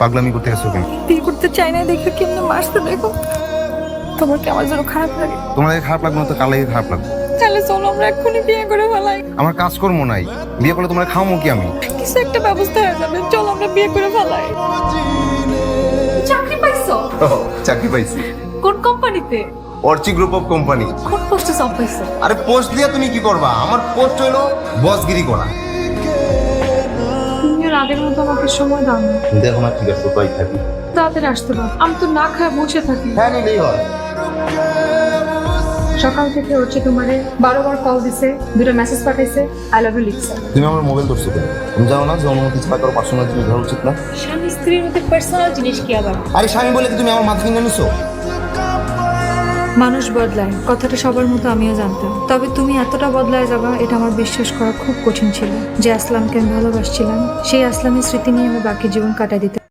পাগলামি করতে গেছো কেন? বিয়ে করতে চাই না দেখে কেমনে মারতে দেখো। তোমার কি আমার জন্য খারাপ লাগে? তোমাদের খারাপ লাগবে না তো কালাই খারাপ লাগবে। তাহলে চলো আমরা এক্ষুনি বিয়ে করে ফেলাই। আমার কাজকর্ম নাই। বিয়ে করলে তোমার খাওয়ামো কি আমি? কিছু একটা ব্যবস্থা হয়ে যাবে। চলো আমরা বিয়ে করে ফেলাই। চাকরি পাইছো? চাকরি পাইছি। কোন কোম্পানিতে? Archi group of company. কোন পোস্টে জব পাইছো? আরে পোস্ট দিয়ে তুমি কি করবা? আমার পোস্ট হলো বসগিরি করা। আগের মতো আমাকে সময় দাও না। দেখো না ঠিক আছে তাই থাকি। তাড়াতাড়ি আসতে পারো আমি তো না খায় বসে থাকি। হ্যাঁ নিলেই হয়। সকাল থেকে হচ্ছে তোমারে বারোবার কল দিছে দুটো মেসেজ পাঠাইছে আই লাভ ইউ লিখছে। তুমি আমার মোবাইল ধরছো কেন? তুমি জানো না যে অনুমতি ছাড়া কারও পার্সোনাল জিনিস ধরা উচিত না? স্বামী স্ত্রীর মধ্যে পার্সোনাল জিনিস কি আবার? আরে স্বামী বলে কি তুমি আমার মাথা কিনে নিছো মানুষ বদলায়, কথাটা সবার মতো আমিও জানতাম। তবে তুমি এতটা বদলায় যাবা, এটা আমার বিশ্বাস করা খুব কঠিন ছিল। যে আসলামকে আমি ভালোবাসছিলাম, সেই আসলামের স্মৃতি নিয়ে আমি বাকি জীবন কাটাই দিতে